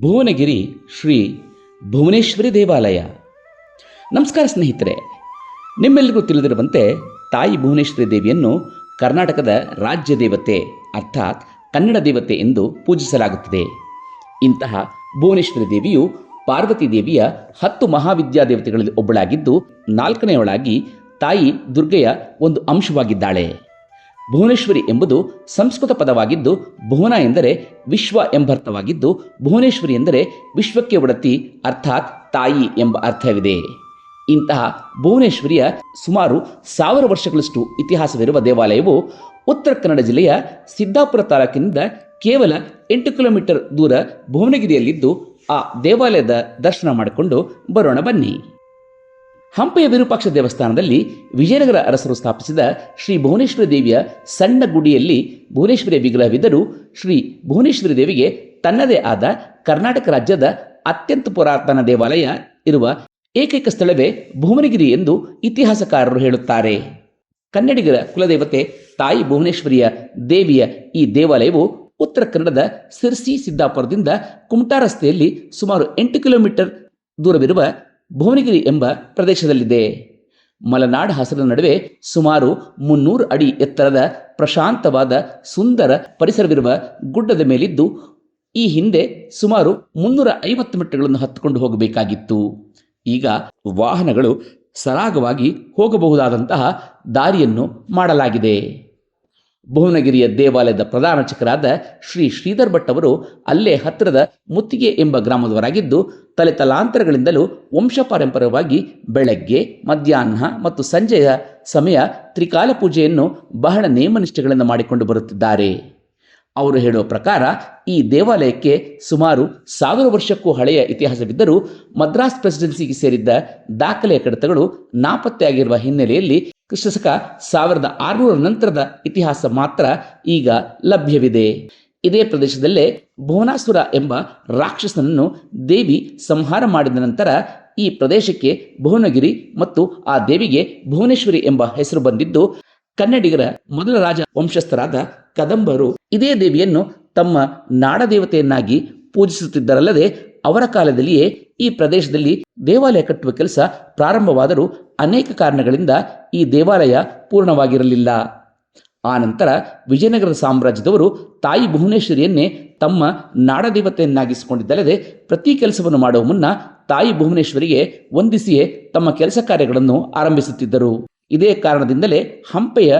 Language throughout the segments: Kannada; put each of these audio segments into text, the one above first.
ಭುವನಗಿರಿ ಶ್ರೀ ಭುವನೇಶ್ವರಿ ದೇವಾಲಯ. ನಮಸ್ಕಾರ ಸ್ನೇಹಿತರೆ ನಿಮ್ಮೆಲ್ಲರಿಗೂ ತಿಳಿದಿರುವಂತೆ ತಾಯಿ ಭುವನೇಶ್ವರಿ ದೇವಿಯನ್ನು ಕರ್ನಾಟಕದ ರಾಜ್ಯ ದೇವತೆ, ಅರ್ಥಾತ್ ಕನ್ನಡ ದೇವತೆ ಎಂದು ಪೂಜಿಸಲಾಗುತ್ತದೆ. ಇಂತಹ ಭುವನೇಶ್ವರಿ ದೇವಿಯು ಪಾರ್ವತಿ ದೇವಿಯ ಹತ್ತು ಮಹಾವಿದ್ಯಾದೇವತೆಗಳಲ್ಲಿ ಒಬ್ಬಳಾಗಿದ್ದು, ನಾಲ್ಕನೆಯವಳಾಗಿ ತಾಯಿ ದುರ್ಗೆಯ ಒಂದು ಅಂಶವಾಗಿದ್ದಾಳೆ. ಭುವನೇಶ್ವರಿ ಎಂಬುದು ಸಂಸ್ಕೃತ ಪದವಾಗಿದ್ದು, ಭುವನ ಎಂದರೆ ವಿಶ್ವ ಎಂಬರ್ಥವಾಗಿದ್ದು, ಭುವನೇಶ್ವರಿ ಎಂದರೆ ವಿಶ್ವಕ್ಕೆ ಒಡತಿ, ಅರ್ಥಾತ್ ತಾಯಿ ಎಂಬ ಅರ್ಥವಿದೆ. ಇಂತಹ ಭುವನೇಶ್ವರಿಯ ಸುಮಾರು ಸಾವಿರ ವರ್ಷಗಳಷ್ಟು ಇತಿಹಾಸವಿರುವ ದೇವಾಲಯವು ಉತ್ತರ ಕನ್ನಡ ಜಿಲ್ಲೆಯ ಸಿದ್ದಾಪುರ ತಾಲೂಕಿನಿಂದ ಕೇವಲ ಎಂಟು ಕಿಲೋಮೀಟರ್ ದೂರ ಭುವನಗಿರಿಯಲ್ಲಿದ್ದು ಆ ದೇವಾಲಯದ ದರ್ಶನ ಮಾಡಿಕೊಂಡು ಬರೋಣ ಬನ್ನಿ. ಹಂಪೆಯ ವಿರೂಪಾಕ್ಷ ದೇವಸ್ಥಾನದಲ್ಲಿ ವಿಜಯನಗರ ಅರಸರು ಸ್ಥಾಪಿಸಿದ ಶ್ರೀ ಭುವನೇಶ್ವರಿ ದೇವಿಯ ಸಣ್ಣ ಗುಡಿಯಲ್ಲಿ ಭುವನೇಶ್ವರಿಯ ವಿಗ್ರಹವಿದ್ದರೂ ಶ್ರೀ ಭುವನೇಶ್ವರಿ ದೇವಿಗೆ ತನ್ನದೇ ಆದ ಕರ್ನಾಟಕ ರಾಜ್ಯದ ಅತ್ಯಂತ ಪುರಾತನ ದೇವಾಲಯ ಇರುವ ಏಕೈಕ ಸ್ಥಳವೇ ಭುವನಗಿರಿ ಎಂದು ಇತಿಹಾಸಕಾರರು ಹೇಳುತ್ತಾರೆ. ಕನ್ನಡಿಗರ ಕುಲದೇವತೆ ತಾಯಿ ಭುವನೇಶ್ವರಿಯ ದೇವಿಯ ಈ ದೇವಾಲಯವು ಉತ್ತರ ಕನ್ನಡದ ಸಿರ್ಸಿ ಸಿದ್ದಾಪುರದಿಂದ ಕುಮಟಾ ರಸ್ತೆಯಲ್ಲಿ ಸುಮಾರು ಎಂಟು ಕಿಲೋಮೀಟರ್ ದೂರವಿರುವ ಭುವನಗಿರಿ ಎಂಬ ಪ್ರದೇಶದಲ್ಲಿದೆ. ಮಲೆನಾಡ್ ಹಸಿರ ನಡುವೆ ಸುಮಾರು ಮುನ್ನೂರು ಅಡಿ ಎತ್ತರದ ಪ್ರಶಾಂತವಾದ ಸುಂದರ ಪರಿಸರವಿರುವ ಗುಡ್ಡದ ಮೇಲಿದ್ದು ಈ ಹಿಂದೆ ಸುಮಾರು ಮುನ್ನೂರ ಐವತ್ತು ಮೀಟರ್ಗಳನ್ನು ಹತ್ತುಕೊಂಡು ಹೋಗಬೇಕಾಗಿತ್ತು. ಈಗ ವಾಹನಗಳು ಸರಾಗವಾಗಿ ಹೋಗಬಹುದಾದಂತಹ ದಾರಿಯನ್ನು ಮಾಡಲಾಗಿದೆ. ಭುವನಗಿರಿಯ ದೇವಾಲಯದ ಪ್ರಧಾನ ಚಕರಾದ ಶ್ರೀ ಶ್ರೀಧರ್ ಭಟ್ ಅವರು ಅಲ್ಲೇ ಹತ್ತಿರದ ಮುತ್ತಿಗೆ ಎಂಬ ಗ್ರಾಮದವರಾಗಿದ್ದು, ತಲೆತಲಾಂತರಗಳಿಂದಲೂ ತಲಾಂತರಗಳಿಂದಲೂ ವಂಶಪಾರಂಪರ್ಯವಾಗಿ ಬೆಳಗ್ಗೆ, ಮಧ್ಯಾಹ್ನ ಮತ್ತು ಸಂಜೆಯ ಸಮಯ ತ್ರಿಕಾಲ ಪೂಜೆಯನ್ನು ಬಹಳ ನೇಮನಿಷ್ಠೆಗಳಿಂದ ಮಾಡಿಕೊಂಡು ಬರುತ್ತಿದ್ದಾರೆ. ಅವರು ಹೇಳುವ ಪ್ರಕಾರ ಈ ದೇವಾಲಯಕ್ಕೆ ಸುಮಾರು ಸಾವಿರ ವರ್ಷಕ್ಕೂ ಹಳೆಯ ಇತಿಹಾಸವಿದ್ದರೂ ಮದ್ರಾಸ್ ಪ್ರೆಸಿಡೆನ್ಸಿಗೆ ಸೇರಿದ್ದ ದಾಖಲೆಯ ಕಡತಗಳು ನಾಪತ್ತೆಯಾಗಿರುವ ಹಿನ್ನೆಲೆಯಲ್ಲಿ ಕ್ರಿಸ್ತಶಕ ಸಾವಿರದ ಆರುನೂರ ನಂತರದ ಇತಿಹಾಸ ಮಾತ್ರ ಈಗ ಲಭ್ಯವಿದೆ. ಇದೇ ಪ್ರದೇಶದಲ್ಲೇ ಭುವನಾಸುರ ಎಂಬ ರಾಕ್ಷಸನನ್ನು ದೇವಿ ಸಂಹಾರ ಮಾಡಿದ ನಂತರ ಈ ಪ್ರದೇಶಕ್ಕೆ ಭುವನಗಿರಿ ಮತ್ತು ಆ ದೇವಿಗೆ ಭುವನೇಶ್ವರಿ ಎಂಬ ಹೆಸರು ಬಂದಿದ್ದು ಕನ್ನಡಿಗರ ಮೊದಲ ರಾಜ ವಂಶಸ್ಥರಾದ ಕದಂಬರು ಇದೇ ದೇವಿಯನ್ನು ತಮ್ಮ ನಾಡದೇವತೆಯನ್ನಾಗಿ ಪೂಜಿಸುತ್ತಿದ್ದರಲ್ಲದೆ ಅವರ ಕಾಲದಲ್ಲಿಯೇ ಈ ಪ್ರದೇಶದಲ್ಲಿ ದೇವಾಲಯ ಕಟ್ಟುವ ಕೆಲಸ ಪ್ರಾರಂಭವಾದರೂ ಅನೇಕ ಕಾರಣಗಳಿಂದ ಈ ದೇವಾಲಯ ಪೂರ್ಣವಾಗಿರಲಿಲ್ಲ. ಆ ನಂತರ ವಿಜಯನಗರ ಸಾಮ್ರಾಜ್ಯದವರು ತಾಯಿ ಭುವನೇಶ್ವರಿಯನ್ನೇ ತಮ್ಮ ನಾಡದೇವತೆಯನ್ನಾಗಿಸಿಕೊಂಡಿದ್ದಲ್ಲದೆ ಪ್ರತಿ ಕೆಲಸವನ್ನು ಮಾಡುವ ಮುನ್ನ ತಾಯಿ ಭುವನೇಶ್ವರಿಗೆ ವಂದಿಸಿಯೇ ತಮ್ಮ ಕೆಲಸ ಕಾರ್ಯಗಳನ್ನು ಆರಂಭಿಸುತ್ತಿದ್ದರು. ಇದೇ ಕಾರಣದಿಂದಲೇ ಹಂಪೆಯ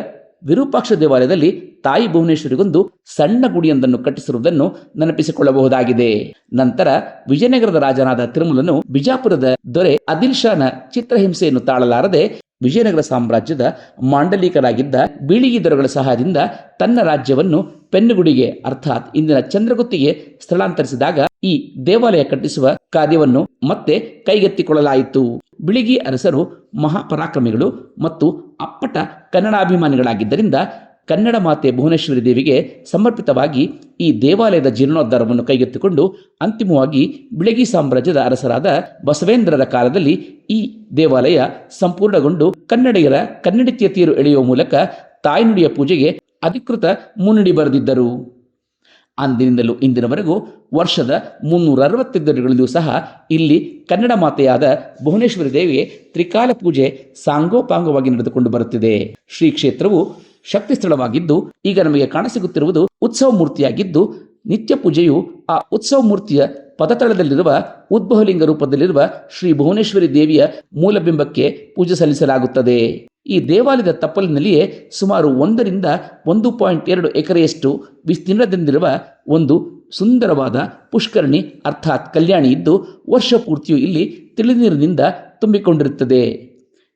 ವಿರೂಪಾಕ್ಷ ದೇವಾಲಯದಲ್ಲಿ ತಾಯಿ ಭುವನೇಶ್ವರಿಗೊಂದು ಸಣ್ಣ ಗುಡಿಯೊಂದನ್ನು ಕಟ್ಟಿಸಿರುವುದನ್ನು ನೆನಪಿಸಿಕೊಳ್ಳಬಹುದಾಗಿದೆ. ನಂತರ ವಿಜಯನಗರದ ರಾಜನಾದ ತಿರುಮಲನು ಬಿಜಾಪುರದ ದೊರೆ ಅದಿಲ್ ಶಾನ ಚಿತ್ರಹಿಂಸೆಯನ್ನು ತಾಳಲಾರದೆ ವಿಜಯನಗರ ಸಾಮ್ರಾಜ್ಯದ ಮಾಂಡಲೀಕರಾಗಿದ್ದ ಬೀಳಿಗಿ ದೊರೆಗಳ ಸಹಾಯದಿಂದ ತನ್ನ ರಾಜ್ಯವನ್ನು ಪೆನ್ನುಗುಡಿಗೆ ಅರ್ಥಾತ್ ಇಂದಿನ ಚಂದ್ರಗುತ್ತಿಗೆ ಸ್ಥಳಾಂತರಿಸಿದಾಗ ಈ ದೇವಾಲಯ ಕಟ್ಟಿಸುವ ಕಾರ್ಯವನ್ನು ಮತ್ತೆ ಕೈಗೆತ್ತಿಕೊಳ್ಳಲಾಯಿತು. ಬಿಳಿಗಿ ಅರಸರು ಮಹಾಪರಾಕ್ರಮಿಗಳು ಮತ್ತು ಅಪ್ಪಟ ಕನ್ನಡಾಭಿಮಾನಿಗಳಾಗಿದ್ದರಿಂದ ಕನ್ನಡ ಮಾತೆ ಭುವನೇಶ್ವರಿ ದೇವಿಗೆ ಸಮರ್ಪಿತವಾಗಿ ಈ ದೇವಾಲಯದ ಜೀರ್ಣೋದ್ಧಾರವನ್ನು ಕೈಗೆತ್ತಿಕೊಂಡು ಅಂತಿಮವಾಗಿ ಬಿಳಗಿ ಸಾಮ್ರಾಜ್ಯದ ಅರಸರಾದ ಬಸವೇಂದ್ರರ ಕಾಲದಲ್ಲಿ ಈ ದೇವಾಲಯ ಸಂಪೂರ್ಣಗೊಂಡು ಕನ್ನಡಿಗರ ಕನ್ನಡತಿಯ ತೀರು ಎಳೆಯುವ ಮೂಲಕ ತಾಯ್ನುಡಿಯ ಪೂಜೆಗೆ ಅಧಿಕೃತ ಮುನ್ನುಡಿ ಬರೆದಿದ್ದರು. ಅಂದಿನಿಂದಲೂ ಇಂದಿನವರೆಗೂ ವರ್ಷದ ಮುನ್ನೂರ ದಿನಗಳಲ್ಲಿಯೂ ಸಹ ಇಲ್ಲಿ ಕನ್ನಡ ಮಾತೆಯಾದ ಭುವನೇಶ್ವರಿ ದೇವಿ ತ್ರಿಕಾಲ ಪೂಜೆ ಸಾಂಗೋಪಾಂಗವಾಗಿ ನಡೆದುಕೊಂಡು ಬರುತ್ತಿದೆ. ಶ್ರೀ ಕ್ಷೇತ್ರವು ಶಕ್ತಿ ಸ್ಥಳವಾಗಿದ್ದು, ಈಗ ನಮಗೆ ಕಾಣಸಿಗುತ್ತಿರುವುದು ಉತ್ಸವ ಮೂರ್ತಿಯಾಗಿದ್ದು, ನಿತ್ಯ ಪೂಜೆಯು ಆ ಉತ್ಸವ ಮೂರ್ತಿಯ ಪದತಳದಲ್ಲಿರುವ ಉದ್ಭವಲಿಂಗ ರೂಪದಲ್ಲಿರುವ ಶ್ರೀ ಭುವನೇಶ್ವರಿ ದೇವಿಯ ಮೂಲಬಿಂಬಕ್ಕೆ ಪೂಜೆ ಸಲ್ಲಿಸಲಾಗುತ್ತದೆ. ಈ ದೇವಾಲಯದ ತಪ್ಪಲಿನಲ್ಲಿಯೇ ಸುಮಾರು ಒಂದರಿಂದ ಒಂದು ಪಾಯಿಂಟ್ ಎರಡು ಎಕರೆಯಷ್ಟು ವಿಸ್ತೀರ್ಣದಿಂದಿರುವ ಒಂದು ಸುಂದರವಾದ ಪುಷ್ಕರಣಿ ಅರ್ಥಾತ್ ಕಲ್ಯಾಣಿ ಇದ್ದು ವರ್ಷ ಪೂರ್ತಿಯೂ ಇಲ್ಲಿ ತಿಳಿನೀರಿನಿಂದ ತುಂಬಿಕೊಂಡಿರುತ್ತದೆ.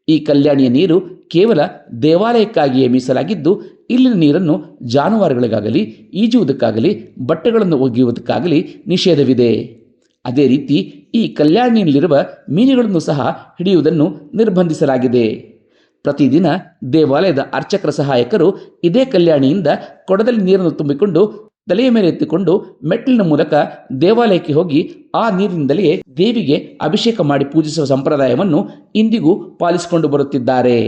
ಈ ಕಲ್ಯಾಣಿಯ ನೀರು ಕೇವಲ ದೇವಾಲಯಕ್ಕಾಗಿಯೇ ಮೀಸಲಾಗಿದ್ದು ಇಲ್ಲಿನ ನೀರನ್ನು ಜಾನುವಾರುಗಳಿಗಾಗಲಿ, ಈಜುವುದಕ್ಕಾಗಲಿ, ಬಟ್ಟೆಗಳನ್ನು ಒಗೆಯುವುದಕ್ಕಾಗಲಿ ನಿಷೇಧವಿದೆ. ಅದೇ ರೀತಿ ಈ ಕಲ್ಯಾಣಿಯಲ್ಲಿರುವ ಮೀನುಗಳನ್ನು ಸಹ ಹಿಡಿಯುವುದನ್ನು ನಿರ್ಬಂಧಿಸಲಾಗಿದೆ. ಪ್ರತಿದಿನ ದೇವಾಲಯದ ಅರ್ಚಕರ ಸಹಾಯಕರು ಇದೇ ಕಲ್ಯಾಣಿಯಿಂದ ಕೊಡದಲ್ಲಿ ನೀರನ್ನು ತುಂಬಿಕೊಂಡು ತಲೆಯ ಮೇಲೆ ಎತ್ತಿಕೊಂಡು ಮೆಟ್ಟಿಲಿನ ಮೂಲಕ ದೇವಾಲಯಕ್ಕೆ ಹೋಗಿ ಆ ನೀರಿನಿಂದಲೇ ದೇವಿಗೆ ಅಭಿಷೇಕ ಮಾಡಿ ಪೂಜಿಸುವ ಸಂಪ್ರದಾಯವನ್ನು ಇಂದಿಗೂ ಪಾಲಿಸಿಕೊಂಡು ಬರುತ್ತಿದ್ದಾರೆ.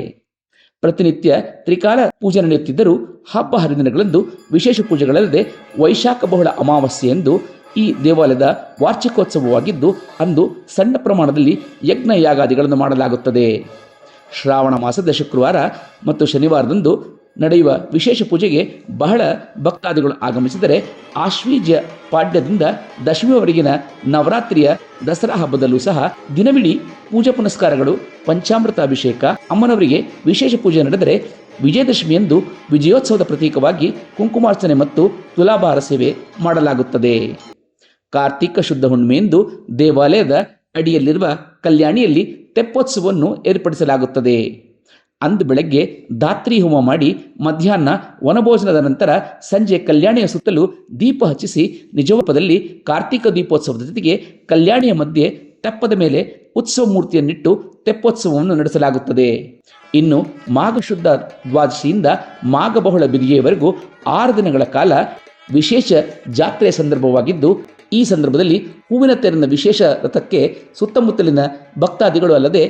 ಪ್ರತಿನಿತ್ಯ ತ್ರಿಕಾಲ ಪೂಜೆ ನಡೆಯುತ್ತಿದ್ದರೂ ಹಬ್ಬ ಹರಿದಿನಗಳಂದು ವಿಶೇಷ ಪೂಜೆಗಳಲ್ಲದೆ ವೈಶಾಖ ಬಹುಳ ಅಮಾವಾಸ್ಯೆಯಂದು ಈ ದೇವಾಲಯದ ವಾರ್ಷಿಕೋತ್ಸವವಾಗಿದ್ದು, ಅಂದು ಸಣ್ಣ ಪ್ರಮಾಣದಲ್ಲಿ ಯಜ್ಞ ಯಾಗಾದಿಗಳನ್ನು ಮಾಡಲಾಗುತ್ತದೆ. ಶ್ರಾವಣ ಮಾಸದ ಶುಕ್ರವಾರ ಮತ್ತು ಶನಿವಾರದಂದು ನಡೆಯುವ ವಿಶೇಷ ಪೂಜೆಗೆ ಬಹಳ ಭಕ್ತಾದಿಗಳು ಆಗಮಿಸಿದರೆ ಆಶ್ವೀಜ ಪಾಡ್ಯದಿಂದ ದಶಮಿವರೆಗಿನ ನವರಾತ್ರಿಯ ದಸರಾ ಹಬ್ಬದಲ್ಲೂ ಸಹ ದಿನವಿಡೀ ಪೂಜಾ ಪುನಸ್ಕಾರಗಳು ಪಂಚಾಮೃತ ಅಭಿಷೇಕ ಅಮ್ಮನವರಿಗೆ ವಿಶೇಷ ಪೂಜೆ ನಡೆದರೆ ವಿಜಯದಶಮಿಯಂದು ವಿಜಯೋತ್ಸವದ ಪ್ರತೀಕವಾಗಿ ಕುಂಕುಮಾರ್ಚನೆ ಮತ್ತು ತುಲಾಭಾರ ಸೇವೆ ಮಾಡಲಾಗುತ್ತದೆ. ಕಾರ್ತಿಕ ಶುದ್ಧ ಹುಣ್ಣಿಮೆಯಂದು ದೇವಾಲಯದ ಅಡಿಯಲ್ಲಿರುವ ಕಲ್ಯಾಣಿಯಲ್ಲಿ ತೆಪ್ಪೋತ್ಸವವನ್ನು ಏರ್ಪಡಿಸಲಾಗುತ್ತದೆ. ಅಂದು ಬೆಳಗ್ಗೆ ದಾತ್ರಿ ಹೋಮ ಮಾಡಿ ಮಧ್ಯಾಹ್ನ ವನಭೋಜನದ ನಂತರ ಸಂಜೆ ಕಲ್ಯಾಣಿಯ ಸುತ್ತಲೂ ದೀಪ ಹಚ್ಚಿಸಿ ನಿಜವಪದಲ್ಲಿ ಕಾರ್ತಿಕ ದೀಪೋತ್ಸವದ ಜೊತೆಗೆ ಕಲ್ಯಾಣಿಯ ಮಧ್ಯೆ ತೆಪ್ಪದ ಮೇಲೆ ಉತ್ಸವ ಮೂರ್ತಿಯನ್ನಿಟ್ಟು ತೆಪ್ಪೋತ್ಸವವನ್ನು ನಡೆಸಲಾಗುತ್ತದೆ. ಇನ್ನು ಮಾಘ ಶುದ್ಧ ದ್ವಾದಶಿಯಿಂದ ಮಾಘ ಬಹುಳ ಬಿದಿಗೆಯವರೆಗೂ ಆರು ದಿನಗಳ ಕಾಲ ವಿಶೇಷ ಜಾತ್ರೆಯ ಸಂದರ್ಭವಾಗಿದ್ದು, ಈ ಸಂದರ್ಭದಲ್ಲಿ ಹೂವಿನ ತೆರನ ವಿಶೇಷ ರಥಕ್ಕೆ ಸುತ್ತಮುತ್ತಲಿನ ಭಕ್ತಾದಿಗಳು ಅಲ್ಲದೆ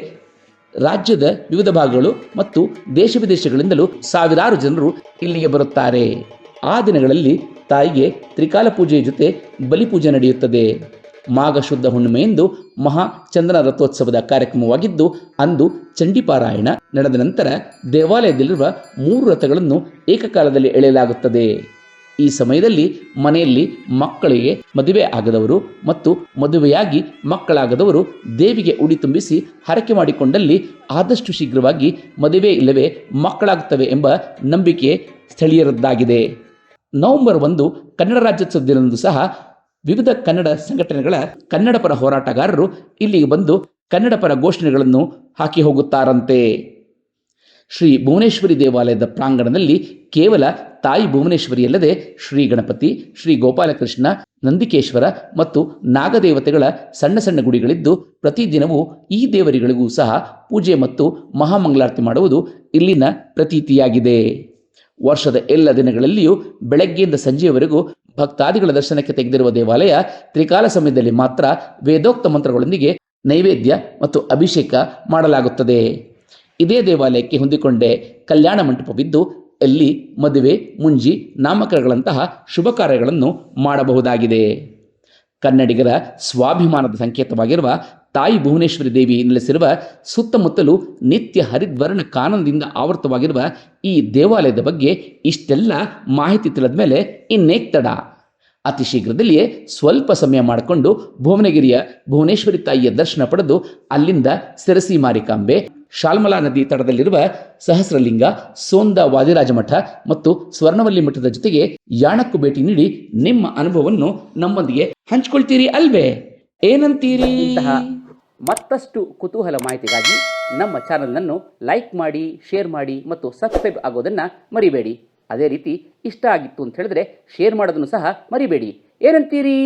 ರಾಜ್ಯದ ವಿವಿಧ ಭಾಗಗಳು ಮತ್ತು ದೇಶ ವಿದೇಶಗಳಿಂದಲೂ ಸಾವಿರಾರು ಜನರು ಇಲ್ಲಿಗೆ ಬರುತ್ತಾರೆ. ಆ ದಿನಗಳಲ್ಲಿ ತಾಯಿಗೆ ತ್ರಿಕಾಲ ಪೂಜೆಯ ಜೊತೆ ಬಲಿಪೂಜೆ ನಡೆಯುತ್ತದೆ. ಮಾಘ ಶುದ್ಧ ಹುಣ್ಣಿಮೆಯಂದು ಮಹಾ ಚಂದ್ರನ ರಥೋತ್ಸವದ ಕಾರ್ಯಕ್ರಮವಾಗಿದ್ದು, ಅಂದು ಚಂಡಿಪಾರಾಯಣ ನಡೆದ ನಂತರ ದೇವಾಲಯದಲ್ಲಿರುವ ಮೂರು ರಥಗಳನ್ನು ಏಕಕಾಲದಲ್ಲಿ ಎಳೆಯಲಾಗುತ್ತದೆ. ಈ ಸಮಯದಲ್ಲಿ ಮನೆಯಲ್ಲಿ ಮಕ್ಕಳಿಗೆ ಮದುವೆ ಆಗದವರು ಮತ್ತು ಮದುವೆಯಾಗಿ ಮಕ್ಕಳಾಗದವರು ದೇವಿಗೆ ಉಡಿ ತುಂಬಿಸಿ ಹರಕೆ ಮಾಡಿಕೊಂಡಲ್ಲಿ ಆದಷ್ಟು ಶೀಘ್ರವಾಗಿ ಮದುವೆ ಇಲ್ಲವೇ ಮಕ್ಕಳಾಗುತ್ತವೆ ಎಂಬ ನಂಬಿಕೆ ಸ್ಥಳೀಯರದ್ದಾಗಿದೆ. ನವೆಂಬರ್ ಒಂದು ಕನ್ನಡ ರಾಜ್ಯೋತ್ಸವ ದಿನದಂದು ಸಹ ವಿವಿಧ ಕನ್ನಡ ಸಂಘಟನೆಗಳ ಕನ್ನಡ ಪರ ಹೋರಾಟಗಾರರು ಇಲ್ಲಿಗೆ ಬಂದು ಕನ್ನಡ ಪರ ಘೋಷಣೆಗಳನ್ನು ಹಾಕಿ ಹೋಗುತ್ತಾರಂತೆ. ಶ್ರೀ ಭುವನೇಶ್ವರಿ ದೇವಾಲಯದ ಪ್ರಾಂಗಣದಲ್ಲಿ ಕೇವಲ ತಾಯಿ ಭುವನೇಶ್ವರಿಯಲ್ಲದೆ ಶ್ರೀ ಗಣಪತಿ, ಶ್ರೀ ಗೋಪಾಲಕೃಷ್ಣ, ನಂದಿಕೇಶ್ವರ ಮತ್ತು ನಾಗದೇವತೆಗಳ ಸಣ್ಣ ಸಣ್ಣ ಗುಡಿಗಳಿದ್ದು ಪ್ರತಿದಿನವೂ ಈ ದೇವರಿಗಳಿಗೂ ಸಹ ಪೂಜೆ ಮತ್ತು ಮಹಾಮಂಗಳಾರತಿ ಮಾಡುವುದು ಇಲ್ಲಿನ ಪ್ರತೀತಿಯಾಗಿದೆ. ವರ್ಷದ ಎಲ್ಲ ದಿನಗಳಲ್ಲಿಯೂ ಬೆಳಗ್ಗೆಯಿಂದ ಸಂಜೆಯವರೆಗೂ ಭಕ್ತಾದಿಗಳ ದರ್ಶನಕ್ಕೆ ತೆಗೆದಿರುವ ದೇವಾಲಯ ತ್ರಿಕಾಲ ಸಮಯದಲ್ಲಿ ಮಾತ್ರ ವೇದೋಕ್ತ ಮಂತ್ರಗಳೊಂದಿಗೆ ನೈವೇದ್ಯ ಮತ್ತು ಅಭಿಷೇಕ ಮಾಡಲಾಗುತ್ತದೆ. ಇದೇ ದೇವಾಲಯಕ್ಕೆ ಹೊಂದಿಕೊಂಡೇ ಕಲ್ಯಾಣ ಮಂಟಪವಿದ್ದು, ಅಲ್ಲಿ ಮದುವೆ, ಮುಂಜಿ, ನಾಮಕರಣಗಳಂತಹ ಶುಭ ಕಾರ್ಯಗಳನ್ನು ಮಾಡಬಹುದಾಗಿದೆ. ಕನ್ನಡಿಗರ ಸ್ವಾಭಿಮಾನದ ಸಂಕೇತವಾಗಿರುವ ತಾಯಿ ಭುವನೇಶ್ವರಿ ದೇವಿ ನೆಲೆಸಿರುವ ಸುತ್ತಮುತ್ತಲು ನಿತ್ಯ ಹರಿದ್ವರ್ಣ ಕಾನನದಿಂದ ಆವೃತವಾಗಿರುವ ಈ ದೇವಾಲಯದ ಬಗ್ಗೆ ಇಷ್ಟೆಲ್ಲ ಮಾಹಿತಿ ತಿಳಿದ ಮೇಲೆ ಇನ್ನೇಕ್ ತಡ. ಅತಿ ಶೀಘ್ರದಲ್ಲಿಯೇ ಸ್ವಲ್ಪ ಸಮಯ ಮಾಡಿಕೊಂಡು ಭುವನಗಿರಿಯ ಭುವನೇಶ್ವರಿ ತಾಯಿಯ ದರ್ಶನ ಪಡೆದು ಅಲ್ಲಿಂದ ಸಿರಸಿ ಮಾರಿಕಾಂಬೆ ಶಾಲ್ಮಲಾ ನದಿ ತಡದಲ್ಲಿರುವ ಸಹಸ್ರಲಿಂಗ, ಸೋಂದ ವಾದಿರಾಜ ಮಠ ಮತ್ತು ಸ್ವರ್ಣವಲ್ಲಿ ಮಠದ ಜೊತೆಗೆ ಯಾಣಕ್ಕೂ ಭೇಟಿ ನೀಡಿ ನಿಮ್ಮ ಅನುಭವವನ್ನು ನಮ್ಮೊಂದಿಗೆ ಹಂಚ್ಕೊಳ್ತೀರಿ ಅಲ್ವೇ? ಏನಂತೀರಿ? ಮತ್ತಷ್ಟು ಕುತೂಹಲ ಮಾಹಿತಿಗಾಗಿ ನಮ್ಮ ಚಾನಲ್ನನ್ನು ಲೈಕ್ ಮಾಡಿ, ಶೇರ್ ಮಾಡಿ ಮತ್ತು ಸಬ್ಸ್ಕ್ರೈಬ್ ಆಗೋದನ್ನು ಮರಿಬೇಡಿ. ಅದೇ ರೀತಿ ಇಷ್ಟ ಆಗಿತ್ತು ಅಂತ ಹೇಳಿದ್ರೆ ಶೇರ್ ಮಾಡೋದನ್ನು ಸಹ ಮರಿಬೇಡಿ. ಏನಂತೀರಿ?